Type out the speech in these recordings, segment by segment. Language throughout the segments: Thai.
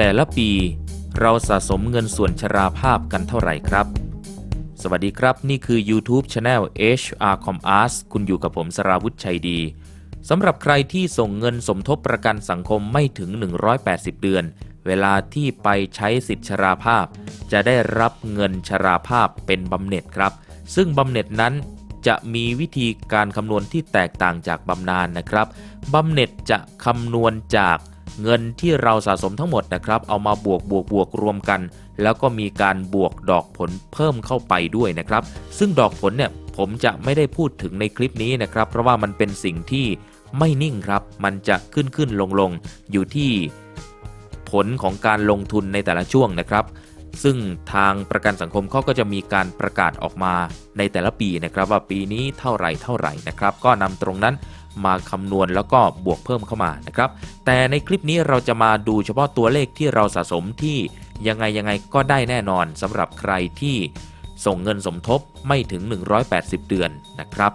แต่ละปีเราสะสมเงินส่วนชราภาพกันเท่าไหร่ครับ สวัสดีครับ นี่คือ YouTube Channel HR Com Arts คุณอยู่กับผมสราวุธชัยดีสำหรับใครที่ส่งเงินสมทบประกันสังคมไม่ถึง 180 เดือน เวลาที่ไปใช้สิทธิชราภาพ จะได้รับเงินชราภาพเป็นบำเหน็จครับ ซึ่งบำเหน็จนั้นจะมีวิธีการคำนวณที่แตกต่างจากบำนาญนะครับบำเหน็จจะคำนวณจาก เงินที่เราสะสมทั้งหมดนะครับ เอามาบวกบวกบวกรวมกัน แล้วก็มีการบวกดอกผลเพิ่มเข้าไปด้วยนะครับ ซึ่งดอกผลเนี่ยผมจะไม่ได้พูดถึงในคลิปนี้นะครับ เพราะว่ามันเป็นสิ่งที่ไม่นิ่งครับ มันจะขึ้นขึ้นลงลงอยู่ที่ผลของการลงทุนในแต่ละช่วงนะครับ ซึ่งทางประกันสังคมเขาก็จะมีการประกาศออกมาในแต่ละปีนะครับ ว่าปีนี้เท่าไหร่เท่าไหร่นะครับ ก็นำตรงนั้น มาคำนวณแล้วก็บวกเพิ่มเข้ามานะครับ แต่ในคลิปนี้เราจะมาดูเฉพาะตัวเลขที่เราสะสมที่ยังไงยังไงก็ได้แน่นอนสำหรับใครที่ส่งเงินสมทบไม่ถึง 180 เดือนนะครับ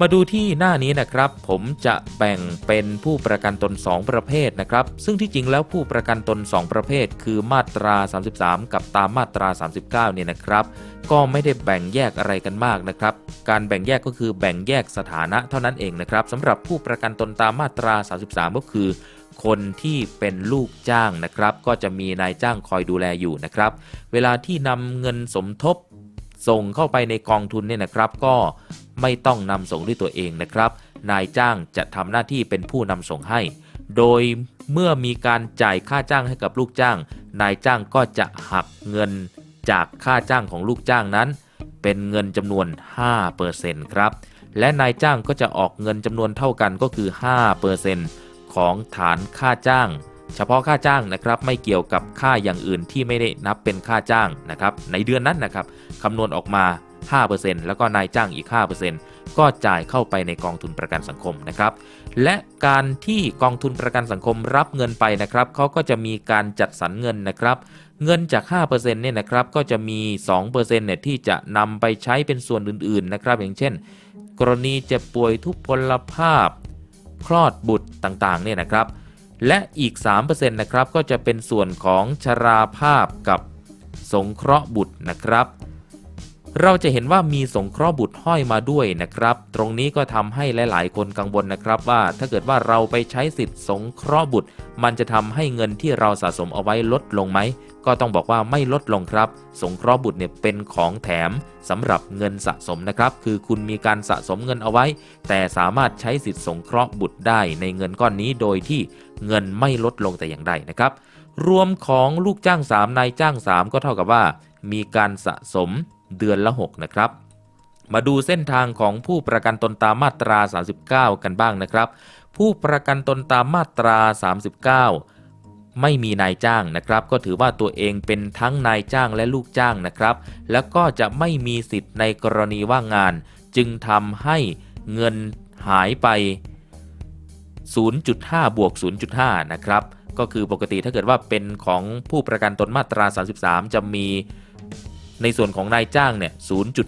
มาดูที่หน้านี้นะครับ ผมจะแบ่งเป็นผู้ประกันตน 2 ประเภทนะครับ ซึ่งที่จริงแล้วผู้ประกันตน 2 ประเภท คือมาตรา 33 กับตามมาตรา 39 เนี่ยนะครับ ก็ไม่ได้แบ่งแยกอะไรกันมากนะครับ การแบ่งแยกก็คือแบ่งแยกสถานะเท่านั้นเองนะครับสำหรับผู้ประกันตนตามมาตรา 33 ก็คือ คนที่เป็นลูกจ้างนะครับ ก็จะมีนายจ้างคอยดูแลอยู่นะครับ เวลาที่นำเงินสมทบส่งเข้าไปในกองทุนเนี่ยนะครับ ก็ ไม่ต้องนำส่งด้วยตัวเองนะครับ นายจ้างจะทำหน้าที่เป็นผู้นำส่งให้ โดยเมื่อมีการจ่ายค่าจ้างให้กับลูกจ้าง นายจ้างก็จะหักเงินจากค่าจ้างของลูกจ้างนั้น เป็นเงินจำนวน 5%ครับ และนายจ้างก็จะออกเงินจำนวนเท่ากันก็คือ 5%ของฐานค่าจ้างเฉพาะค่าจ้างนะครับไม่เกี่ยวกับค่าอย่างอื่นที่ไม่ได้นับเป็นค่าจ้างนะครับในเดือนนั้นนะครับคำนวณออกมา 5%แล้วก็นายจ้างอีก 5%ก็จ่ายเข้าไปในกองทุนประกันสังคมนะครับ และการที่กองทุนประกันสังคมรับเงินไปนะครับเขาก็จะมีการจัดสรรเงินนะครับเงินจาก 5%เนี่ยนะครับก็จะมี 2%เนี่ยที่จะนำไปใช้เป็นส่วนอื่นๆนะครับ อย่างเช่น กรณีเจ็บป่วยทุพพลภาพ คลอดบุตรต่างๆเนี่ยนะครับ และอีก 3%นะครับก็จะเป็นส่วนของชราภาพกับสงเคราะห์บุตรนะครับ เราจะเห็นว่ามีสงเคราะห์บุตรห้อยมาด้วยนะครับ ตรงนี้ก็ทำให้หลาย ๆ คนกังวลนะครับว่าถ้าเกิดว่าเราไปใช้สิทธิ์สงเคราะห์บุตร มันจะทำให้เงินที่เราสะสมเอาไว้ลดลงไหม ก็ต้องบอกว่าไม่ลดลงครับ สงเคราะห์บุตรเนี่ยเป็นของแถมสำหรับเงินสะสมนะครับ คือคุณมีการสะสมเงินเอาไว้ แต่สามารถใช้สิทธิ์สงเคราะห์บุตรได้ในเงินก้อนนี้โดยที่เงินไม่ลดลงแต่อย่างใดนะครับ รวมของลูกจ้าง 3 นายจ้าง 3 ก็เท่ากับว่า มีการสะสมเดือนละ 6 นะครับ มาดูเส้นทางของผู้ประกันตนตามมาตรา 39 กันบ้างนะครับ ผู้ประกันตนตามมาตรา 39 ไม่มีนายจ้างนะครับ ก็ถือว่าตัวเองเป็นทั้งนายจ้างและลูกจ้างนะครับ แล้วก็จะไม่มีสิทธิ์ในกรณีว่างงาน จึงทำให้เงินหายไป 0.5 บวก 0.5 นะครับ ก็คือปกติถ้าเกิดว่าเป็นของผู้ประกันตนมาตรา 33 จะมี ในส่วนของนายจ้างเนี่ย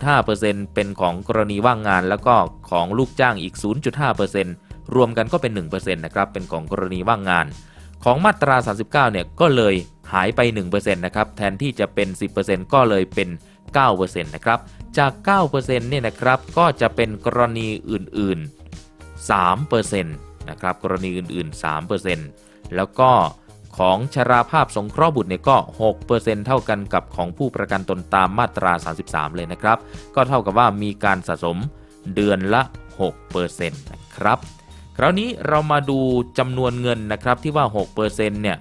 0.5%เป็นของกรณีว่างงาน แล้วก็ของลูกจ้างอีก 0.5%รวมกันก็เป็น 1%นะครับ เป็นของกรณีว่างงาน ของมาตรา 39 เนี่ย ก็เลยหายไป 1%นะครับ แทนที่จะเป็น 10%ก็เลยเป็น 9%นะครับ จาก 9%เนี่ยนะครับ ก็จะเป็นกรณีอื่น ๆ 3%นะครับ กรณีอื่น ๆ 3%แล้วก็ ของชราภาพสงเคราะห์บุตรเนี่ยก็ 6%เท่ากันกับของผู้ประกันตนตามมาตรา 33 เลยนะครับ ก็เท่ากับว่ามีการสะสมเดือนละ 6%นะครับ คราวนี้เรามาดูจำนวนเงินนะครับที่ว่า 6%เนี่ย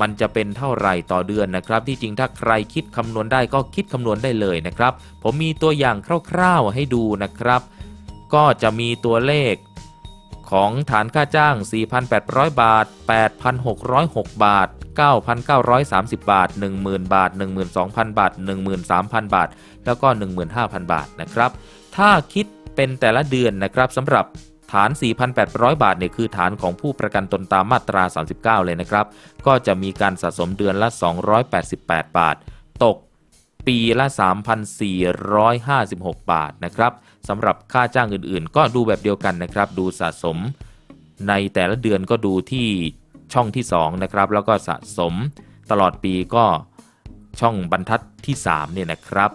มันจะเป็นเท่าไหร่ต่อเดือนนะครับ ที่จริงถ้าใครคิดคำนวณได้ก็คิดคำนวณได้เลยนะครับ ผมมีตัวอย่างคร่าวๆให้ดูนะครับ ก็จะมีตัวเลข ของฐานค่าจ้าง 4,800 บาท 8,606 บาท 9,930 บาท 10,000 บาท 12,000 บาท 13,000 บาท แล้วก็ 15,000 บาทนะครับ ถ้าคิดเป็นแต่ละเดือนนะครับสำหรับฐาน 4,800 บาทเนี่ยคือฐานของผู้ประกันตนตามมาตรา 39 เลยนะครับ ก็จะมีการสะสมเดือนละ 288 บาท ตกปีละ 3,456 บาทนะครับ สำหรับค่าจ้างอื่นๆ ก็ดูแบบเดียวกันนะครับ ดูสะสมในแต่ละเดือนก็ดูที่ช่องที่ 2 นะครับ แล้วก็สะสมตลอดปีก็ช่องบรรทัดที่ 3 เนี่ยนะครับ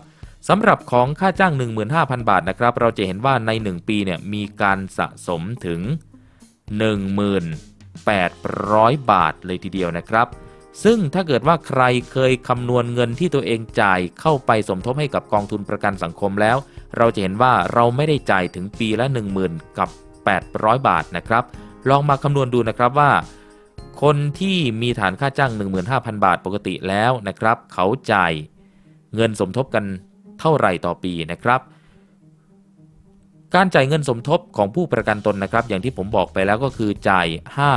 สำหรับของค่าจ้าง 15,000 บาทนะครับ เราจะเห็นว่าใน 1 ปีเนี่ยมีการสะสมถึง 1,800บาทเลยทีเดียวนะครับ ซึ่งถ้าเกิดว่าใครเคยคำนวณเงินที่ตัวเองจ่ายเข้าไปสมทบให้กับกองทุนประกันสังคมแล้ว เราจะเห็นว่าเราไม่ได้จ่ายถึงปีละ 10,000 กับ 800 บาทนะครับ ลองมาคำนวณดูนะครับว่า คนที่มีฐานค่าจ้าง 15,000 บาทปกติแล้วนะครับ เขาจ่ายเงินสมทบกันเท่าไหร่ต่อปีนะครับการจ่ายเงินสมทบของผู้ประกันตนนะครับ อย่างที่ผมบอกไปแล้วก็คือจ่าย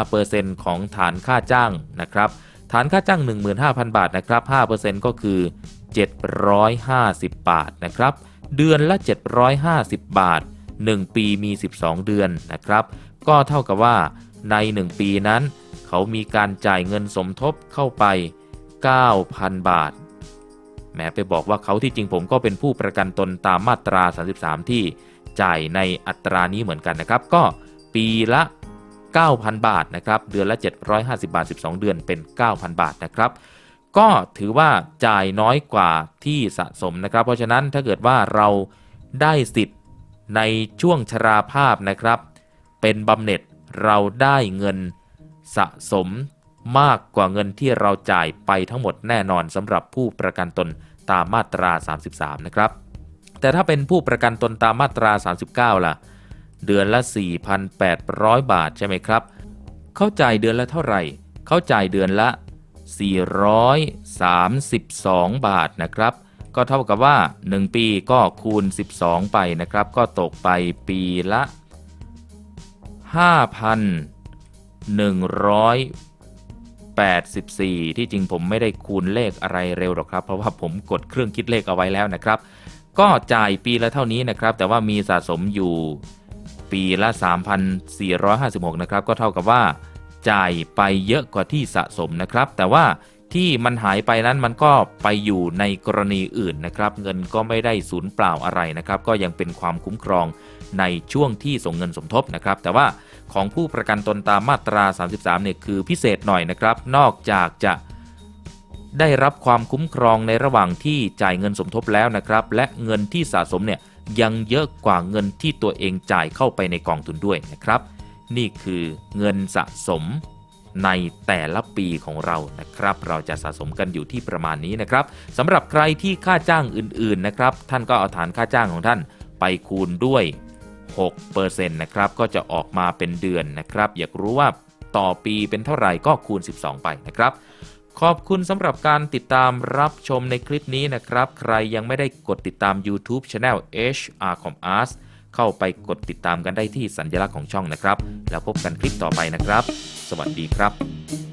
5%ของฐานค่าจ้างนะครับ ฐานค่าจ้าง 15,000 บาทนะครับ 5%ก็คือ 750 บาทนะครับ เดือนละ 750 บาท 1 ปีมี 12 เดือนนะครับ ก็เท่ากับว่าใน 1 ปีนั้น เขามีการจ่ายเงินสมทบเข้าไป 9,000 บาทแม้ไปบอกว่าเขาที่จริงผมก็เป็นผู้ประกันตนตามมาตรา 33 ที่จ่ายในอัตรานี้เหมือนกันนะครับ ก็ปีละ 9,000 บาทนะครับ เดือนละ 750 บาท 12 เดือนเป็น 9,000 บาทนะครับ ก็ถือว่าจ่ายน้อยกว่าที่สะสมนะครับ เพราะฉะนั้นถ้าเกิดว่าเราได้สิทธิ์ในช่วงชราภาพนะครับ เป็นบำเหน็จเราได้เงินสะสมมากกว่าเงินที่เราจ่ายไปทั้งหมดแน่นอนสำหรับผู้ประกันตนตามมาตรา 33 นะครับ แต่ถ้าเป็นผู้ประกันตนตามมาตรา 39 ล่ะ เดือนละ 4,800 บาทใช่ไหมครับ เข้าจ่ายเดือนละเท่าไหร่ เข้าจ่ายเดือนละ 432 บาทนะครับ ก็เท่ากับว่า 1 ปีก็คูณ 12 ไปนะครับ ก็ตกไปปีละ 5,184 ที่จริงผมไม่ได้คูณเลขอะไรเร็วหรอกครับ เพราะว่าผมกดเครื่องคิดเลขเอาไว้แล้วนะครับ ก็จ่ายปีละเท่านี้นะครับ แต่ว่ามีสะสมอยู่ปีละ 3,456 นะครับ ก็เท่ากับว่า จ่ายไปเยอะกว่าที่สะสมนะครับ แต่ว่าที่มันหายไปนั้นมันก็ไปอยู่ในกรณีอื่นนะครับ เงินก็ไม่ได้สูญเปล่าอะไรนะครับ ก็ยังเป็นความคุ้มครองในช่วงที่ส่งเงินสมทบนะครับ แต่ว่าของผู้ประกันตนตามมาตรา 33 เนี่ยคือพิเศษหน่อยนะครับ นอกจากจะได้รับความคุ้มครองในระหว่างที่จ่ายเงินสมทบแล้วนะครับ และเงินที่สะสมเนี่ยยังเยอะกว่าเงินที่ตัวเองจ่ายเข้าไปในกองทุนด้วยนะครับ นี่คือเงินสะสมในแต่ละปีของเรานะครับ เราจะสะสมกันอยู่ที่ประมาณนี้นะครับสำหรับใครที่ค่าจ้างอื่นๆนะครับ ท่านก็เอาฐานค่าจ้างของท่านไปคูณด้วย6%นะครับก็จะออกมาเป็นเดือนนะครับ อยากรู้ว่าต่อปีเป็นเท่าไหร่ก็คูณ 12 ไปนะครับ ขอบคุณสำหรับการติดตามรับชมในคลิปนี้นะครับ ใครยังไม่ได้กดติดตาม YouTube Channel HR Com Arts เข้าไปกดติดตามกันได้ที่สัญลักษณ์ของช่องนะครับ แล้วพบกันคลิปต่อไปนะครับ สวัสดีครับ